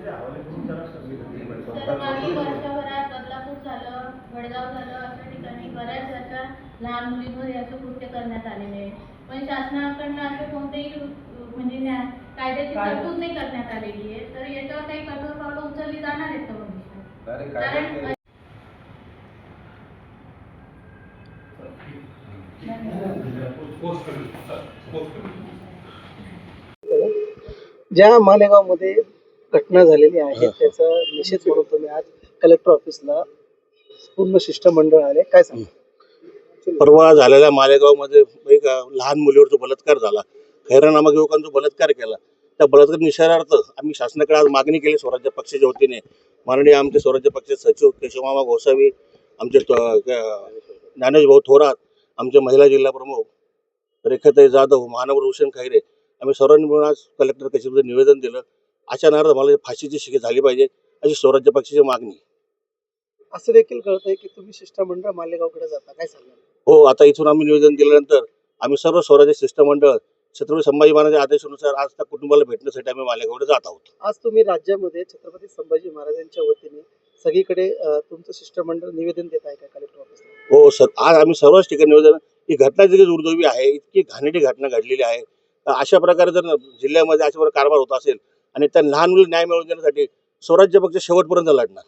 तर मागील वर्षभरात बदलापूर झालं वडगाव झालं अशा ठिकाणी बऱ्याच अशा लहान मुलींवर कृत्य करण्यात आलेले आहे. पण शासनाकडनं असं कोणतेही अं, म्हणजे कायद्याची तरतूद नाही करण्यात आलेली आहे. तर याच्यावर काही कठोर पावलं उचलली जाणार आहेत का भविष्यात कारण ज्या मालेगावमध्ये घटना झालेली आहे त्याचा निषेध म्हणून तुम्ही आज कलेक्टर ऑफिसला पूर्ण शिष्टमंडळ आले. काय सांगा परवा झालेल्या मालेगावमध्ये एक लहान मुलीवर जो बलात्कार झाला. खैरा नामक युवकांचा जो बलात्कार केला. त्या बलात्कार निषेधार्थ आम्ही शासनाकडे आज मागणी केली स्वराज्य पक्षाच्या वतीने. माननीय आमचे स्वराज्य पक्षाचे सचिव केशवमामा गोसावी आमचे तो- ज्ञानेश भाऊ थोरात आमचे महिला जिल्हा प्रमुख रेखाताई जाधव महानगर भूषण खैरे आम्ही सर्वांनी मिळून आज कलेक्टर कचेरीमध्ये निवेदन दिलं. अशा मला फाशीची शिक्षा झाली पाहिजे अशी स्वराज्य पक्षाची मागणी असं देखील कळतंय की तुम्ही शिष्टमंडळ मालेगावकडे जाता. काय सांगा हो आता इथून आम्ही निवेदन दिल्यानंतर आम्ही सर्व स्वराज्य शिष्टमंडळ छत्रपती संभाजी महाराजांच्या आदेशानुसार आज त्या कुटुंबाला भेटण्यासाठी आम्ही मालेगावकडे जात आहोत. आज तुम्ही राज्यामध्ये छत्रपती संभाजी महाराजांच्या वतीने सगळीकडे तुमचं शिष्टमंडळ निवेदन देत आहे का कलेक्टर ऑफिसला हो सर आज आम्ही सर्वच ठिकाणी निवेदन ही घटना जी दुर्दैवी आहे इतकी घाणेरडी घटना घडलेली आहे. अशा प्रकारे जर जिल्ह्यामध्ये अशा प्रकारे कारभार होत असेल आणि त्या लहान मुलं न्याय मिळवून देण्यासाठी स्वराज्य पक्ष शेवटपर्यंत लढणार.